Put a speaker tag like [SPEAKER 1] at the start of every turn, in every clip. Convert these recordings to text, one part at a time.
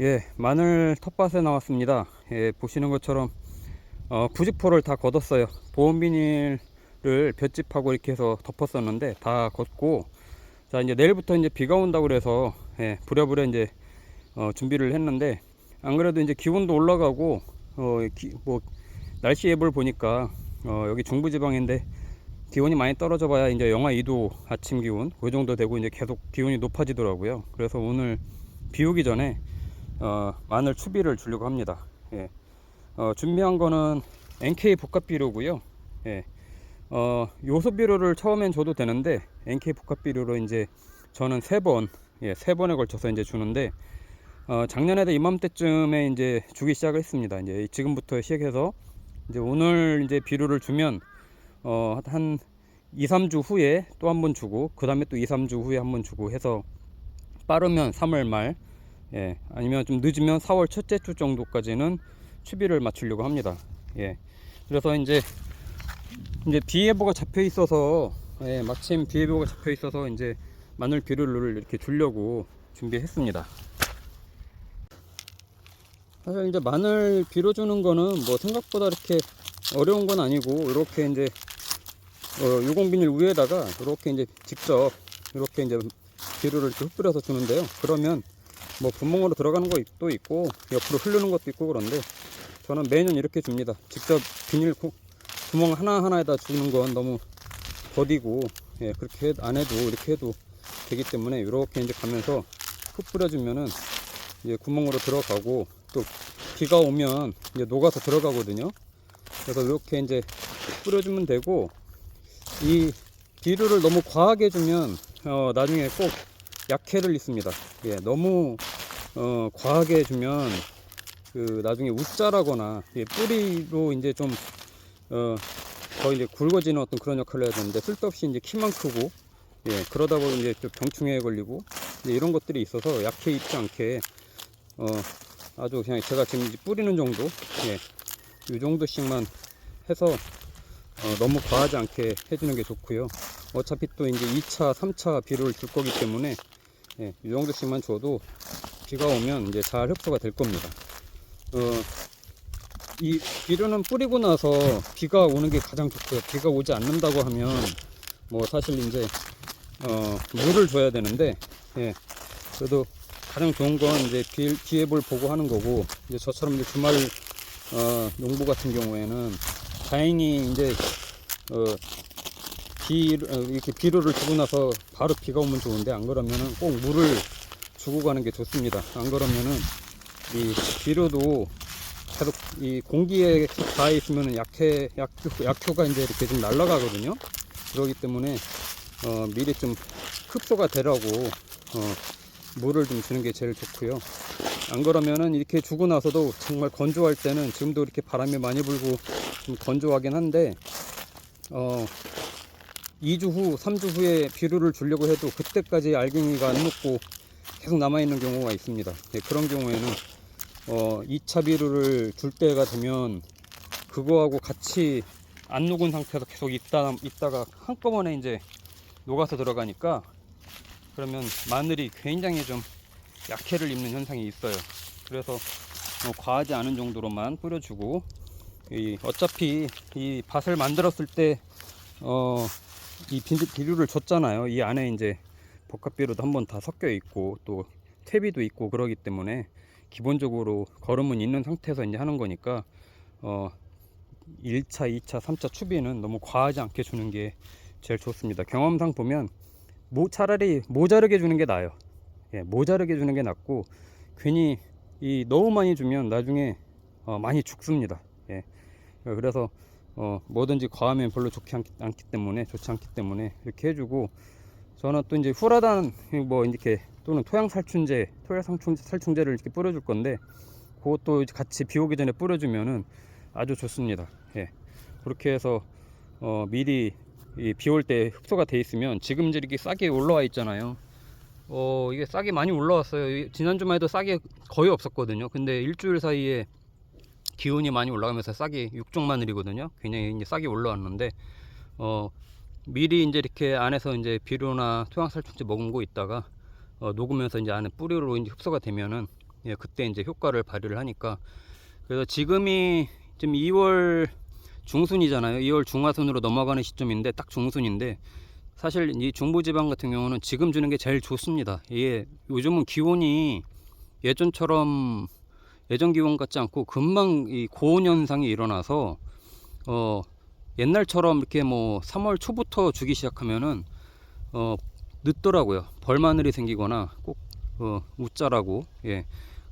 [SPEAKER 1] 예, 마늘 텃밭에 나왔습니다. 예, 보시는 것처럼 어, 부직포를 다 걷었어요. 보온 비닐을 볏짚하고 이렇게 해서 덮었었는데 다 걷고 자 이제 내일부터 이제 비가 온다고 그래서 예, 부랴부랴 이제 어, 준비를 했는데 안 그래도 이제 기온도 올라가고 어, 기, 뭐 날씨 앱을 보니까 어, 여기 중부지방인데 기온이 많이 떨어져 봐야 이제 영하 2도 아침 기온 그 정도 되고 이제 계속 기온이 높아지더라고요. 그래서 오늘 비 오기 전에 어, 마늘 추비를 주려고 합니다. 예. 어, 준비한 거는 NK 복합 비료고요. 예. 어, 요소 비료를 처음엔 줘도 되는데 NK 복합 비료로 이제 저는 세 번, 예, 세 번에 걸쳐서 이제 주는데 어, 작년에도 이맘때쯤에 이제 주기 시작을 했습니다. 이제 지금부터 시작해서 이제 오늘 이제 비료를 주면 어, 한 2, 3주 후에 또 한 번 주고 그 다음에 또 2, 3주 후에 한 번 주고 해서 빠르면 3월 말 예, 아니면 좀 늦으면 4월 첫째 주 정도까지는 추비를 맞추려고 합니다. 예. 그래서 이제 이제 비예보가 잡혀 있어서 예, 마침 비예보가 잡혀 있어서 이제 마늘 비료를 이렇게 주려고 준비했습니다. 사실 이제 마늘 비료 주는 거는 뭐 생각보다 이렇게 어려운 건 아니고 이렇게 이제 어, 유공 비닐 위에다가 이렇게 이제 직접 이렇게 이제 비료를 이렇게 흩뿌려서 주는데요. 그러면 뭐 구멍으로 들어가는 것도 있고 옆으로 흐르는 것도 있고 그런데 저는 매년 이렇게 줍니다. 직접 비닐 구, 구멍 하나 하나에다 주는 건 너무 더디고 예, 그렇게 안 해도 이렇게 해도 되기 때문에 이렇게 이제 가면서 흙 뿌려주면은 이제 구멍으로 들어가고 또 비가 오면 이제 녹아서 들어가거든요. 그래서 이렇게 이제 뿌려주면 되고 이 비료를 너무 과하게 주면 어, 나중에 꼭 약해를 입습니다. 예, 너무 어, 과하게 주면 그 나중에 웃자라거나 예, 뿌리로 이제 좀 어, 거의 이제 굵어지는 어떤 그런 역할을 해야 되는데 쓸데없이 이제 키만 크고 예, 그러다 보니 이제 좀 병충해에 걸리고 이제 이런 것들이 있어서 약해 입지 않게 어, 아주 그냥 제가 지금 이제 뿌리는 정도 예, 이 정도씩만 해서 어, 너무 과하지 않게 해주는 게 좋고요. 어차피 또 이제 2차, 3차 비료를 줄 거기 때문에 예, 이 정도씩만 줘도 비가 오면 이제 잘 흡수가 될 겁니다. 어, 이 비료는 뿌리고 나서 비가 오는 게 가장 좋고요. 비가 오지 않는다고 하면 뭐 사실 이제 어, 물을 줘야 되는데 예, 그래도 가장 좋은 건 이제 비, 기회볼 보고 하는 거고 이제 저처럼 이제 주말 어, 농부 같은 경우에는 다행히 이제 어, 비 어, 이렇게 비료를 주고 나서 바로 비가 오면 좋은데 안 그러면은 꼭 물을 주고 가는 게 좋습니다. 안 그러면은 이 비료도 계속 이 공기에 닿아 있으면은 약해 약효, 약효가 이제 이렇게 좀 날아가거든요. 그렇기 때문에 어, 미리 좀 흡수가 되라고 어, 물을 좀 주는 게 제일 좋고요. 안 그러면은 이렇게 주고 나서도 정말 건조할 때는 지금도 이렇게 바람이 많이 불고 좀 건조하긴 한데 어 2주 후, 3주 후에 비료를 주려고 해도 그때까지 알갱이가 안 녹고 계속 남아 있는 경우가 있습니다. 예, 그런 경우에는 어 2차 비료를 줄 때가 되면 그거하고 같이 안 녹은 상태에서 계속 있다 있다가 한꺼번에 이제 녹아서 들어가니까 그러면 마늘이 굉장히 좀 약해를 입는 현상이 있어요. 그래서 어, 과하지 않은 정도로만 뿌려주고 이 어차피 이 밭을 만들었을 때 어, 이 비- 비료를 줬잖아요. 이 안에 이제 복합비료도 한번 다 섞여 있고 또 퇴비도 있고 그러기 때문에 기본적으로 거름은 있는 상태에서 이제 하는 거니까 어 1차, 2차, 3차 추비는 너무 과하지 않게 주는 게 제일 좋습니다. 경험상 보면 모, 차라리 모자르게 주는 게 나아요. 예, 모자르게 주는 게 낫고 괜히 이 너무 많이 주면 나중에 어, 많이 죽습니다. 예. 그래서 어, 뭐든지 과하면 별로 좋지 않기, 않기 때문에 좋지 않기 때문에 이렇게 해주고 저는 또 이제 후라단 뭐 이렇게 또는 토양 살충제, 토양 살충 살충제를 이렇게 뿌려줄 건데 그것도 같이 비 오기 전에 뿌려주면은 아주 좋습니다. 예. 그렇게 해서 어, 미리 비 올 때 흡수가 돼 있으면 지금 이렇게 싹이 올라와 있잖아요. 어, 이게 싹이 많이 올라왔어요. 이- 지난주만 해도 싹이 거의 없었거든요. 근데 일주일 사이에 기온이 많이 올라가면서 싹이 육종 마늘이거든요. 굉장히 이제 싹이 올라왔는데, 어, 미리 이제 이렇게 안에서 이제 비료나 토양살충제 머금고 있다가, 어, 녹으면서 이제 안에 뿌리로 이제 흡수가 되면은, 예, 그때 이제 효과를 발휘를 하니까 그래서 지금이 지금 2월 중순이잖아요. 2월 중하순으로 넘어가는 시점인데 딱 중순인데 사실 이 중부지방 같은 경우는 지금 주는 게 제일 좋습니다. 이게 요즘은 기온이 예전처럼 예전 기온 같지 않고 금방 이 고온 현상이 일어나서 어 옛날처럼 이렇게 뭐 3월 초부터 주기 시작하면은 어 늦더라고요. 벌마늘이 생기거나 꼭 어, 웃자라고 예.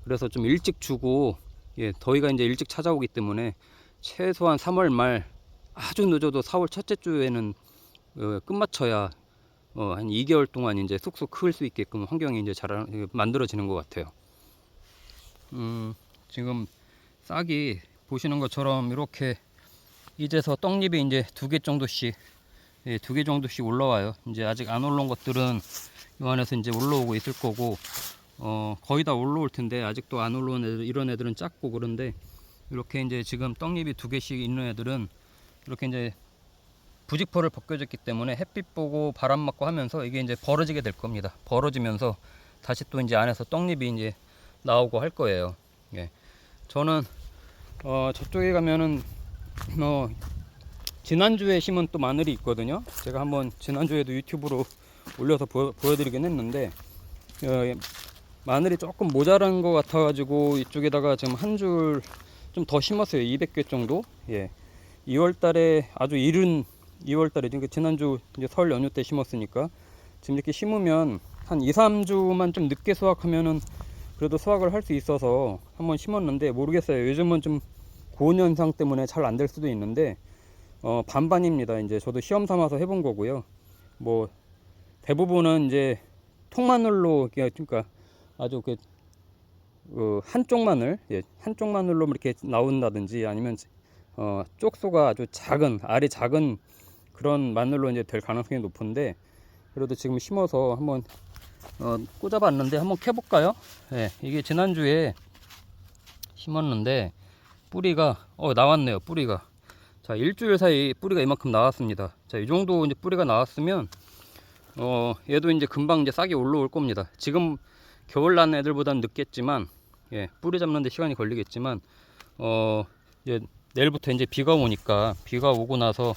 [SPEAKER 1] 그래서 좀 일찍 주고 예, 더위가 이제 일찍 찾아오기 때문에 최소한 3월 말 아주 늦어도 4월 첫째 주에는 어, 끝마쳐야 어, 한 2개월 동안 이제 쑥쑥 클 수 있게끔 환경이 이제 잘 만들어지는 것 같아요. 음, 지금 싹이 보시는 것처럼 이렇게 이제서 떡잎이 이제 두 개 정도씩 예, 두 개 정도씩 올라와요. 이제 아직 안 올라온 것들은 이 안에서 이제 올라오고 있을 거고 어, 거의 다 올라올 텐데 아직도 안 올라온 애들 이런 애들은 작고 그런데 이렇게 이제 지금 떡잎이 두 개씩 있는 애들은 이렇게 이제 부직포를 벗겨졌기 때문에 햇빛 보고 바람 맞고 하면서 이게 이제 벌어지게 될 겁니다. 벌어지면서 다시 또 이제 안에서 떡잎이 이제 나오고 할 거예요. 예. 저는 어 저쪽에 가면은 어 지난주에 심은 또 마늘이 있거든요. 제가 한번 지난주에도 유튜브로 올려서 보여, 보여 드리긴 했는데 어, 마늘이 조금 모자란 것 같아가지고 이쪽에다가 지금 한 줄 좀 더 심었어요. 200개 정도. 예. 2월 달에 아주 이른 2월 달에 그러니까 지난주 이제 설 연휴 때 심었으니까 지금 이렇게 심으면 한 2, 3주만 좀 늦게 수확하면은 그래도 수확을 할 수 있어서 한번 심었는데 모르겠어요. 요즘은 좀 고온 현상 때문에 잘 안 될 수도 있는데 어 반반입니다. 이제 저도 시험 삼아서 해본 거고요. 뭐 대부분은 이제 통마늘로 그러니까 아주 그 어, 한쪽 마늘, 예, 한쪽 마늘로 이렇게 나온다든지 아니면 어, 쪽수가 아주 작은 알이 작은 그런 마늘로 이제 될 가능성이 높은데 그래도 지금 심어서 한번 어, 꽂아봤는데 한번 캐볼까요? 예, 이게 지난주에 심었는데 뿌리가 어 나왔네요 뿌리가. 자 일주일 사이 뿌리가 이만큼 나왔습니다. 자이 정도 이제 뿌리가 나왔으면 어 얘도 이제 금방 이제 싹이 올라올 겁니다. 지금 겨울 난 애들보다는 늦겠지만 예 뿌리 잡는데 시간이 걸리겠지만 어 이제 내일부터 이제 비가 오니까 비가 오고 나서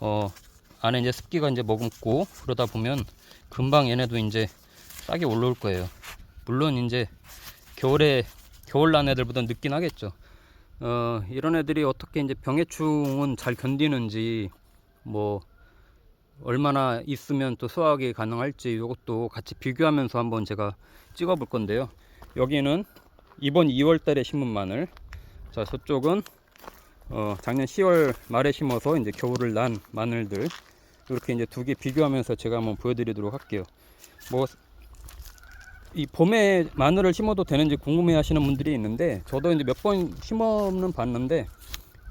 [SPEAKER 1] 어 안에 이제 습기가 이제 머금고 그러다 보면 금방 얘네도 이제 싹이 올라올 거예요 물론 이제 겨울에 겨울 난 애들보다 늦긴 하겠죠 어 이런 애들이 어떻게 이제 병해충은 잘 견디는지 뭐 얼마나 있으면 또 수확이 가능할지 이것도 같이 비교하면서 한번 제가 찍어 볼 건데요. 여기는 이번 2월 달에 심은 마늘. 자, 저쪽은 어, 작년 10월 말에 심어서 이제 겨울을 난 마늘들. 이렇게 이제 두 개 비교하면서 제가 한번 보여드리도록 할게요. 뭐, 이 봄에 마늘을 심어도 되는지 궁금해 하시는 분들이 있는데, 저도 이제 몇 번 심어는 봤는데,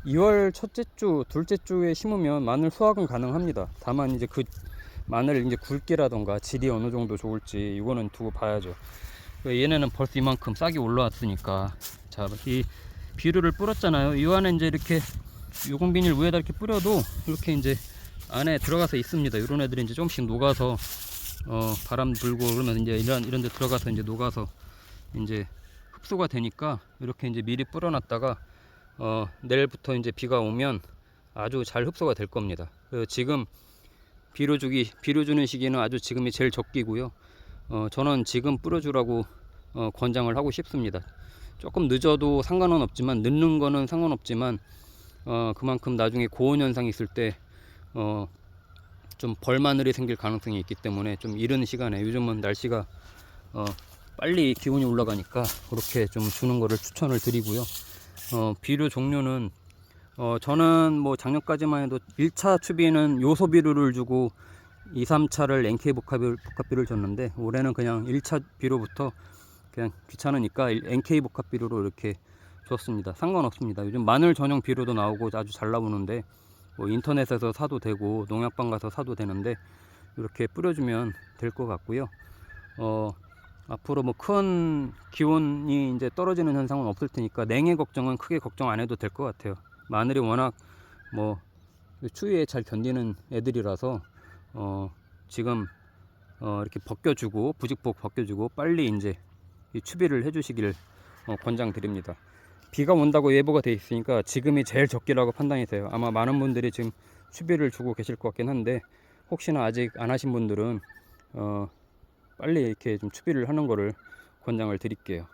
[SPEAKER 1] 2월 첫째 주, 둘째 주에 심으면 마늘 수확은 가능합니다. 다만 이제 그 마늘 이제 굵기라던가 질이 어느 정도 좋을지 이거는 두고 봐야죠. 얘네는 벌써 이만큼 싹이 올라왔으니까 자, 이 비료를 뿌렸잖아요. 이 안에 이제 이렇게 요공 비닐 위에다 이렇게 뿌려도 이렇게 이제 안에 들어가서 있습니다. 이런 애들이 이제 조금씩 녹아서 어, 바람 불고 그러면 이제 이런 이런 데 들어가서 이제 녹아서 이제 흡수가 되니까 이렇게 이제 미리 뿌려놨다가 어, 내일부터 이제 비가 오면 아주 잘 흡수가 될 겁니다. 지금 비료 주기 비료 주는 시기는 아주 지금이 제일 적기고요. 어, 저는 지금 뿌려주라고 어, 권장을 하고 싶습니다. 조금 늦어도 상관은 없지만 늦는 거는 상관없지만 어, 그만큼 나중에 고온 현상이 있을 때 어, 좀 벌마늘이 생길 가능성이 있기 때문에 좀 이른 시간에 요즘은 날씨가 어, 빨리 기온이 올라가니까 그렇게 좀 주는 거를 추천을 드리고요. 어, 비료 종류는 어, 저는 뭐 작년까지만 해도 1차 추비에는 요소 비료를 주고 2, 3차를 NK 복합비를, 복합비를 줬는데 올해는 그냥 1차 비료부터 그냥 귀찮으니까 NK 복합비료로 이렇게 줬습니다. 상관없습니다. 요즘 마늘 전용 비료도 나오고 아주 잘 나오는데 뭐 인터넷에서 사도 되고 농약방 가서 사도 되는데 이렇게 뿌려주면 될 것 같고요. 어, 앞으로 뭐 큰 기온이 이제 떨어지는 현상은 없을 테니까 냉해 걱정은 크게 걱정 안 해도 될 것 같아요. 마늘이 워낙 뭐 추위에 잘 견디는 애들이라서 어 지금 어 이렇게 벗겨주고 부직복 벗겨주고 빨리 이제 이 추비를 해주시길 어, 권장드립니다. 비가 온다고 예보가 돼 있으니까 지금이 제일 적기라고 판단이 돼요. 아마 많은 분들이 지금 추비를 주고 계실 것 같긴 한데 혹시나 아직 안 하신 분들은 어, 빨리 이렇게 좀 추비를 하는 거를 권장을 드릴게요.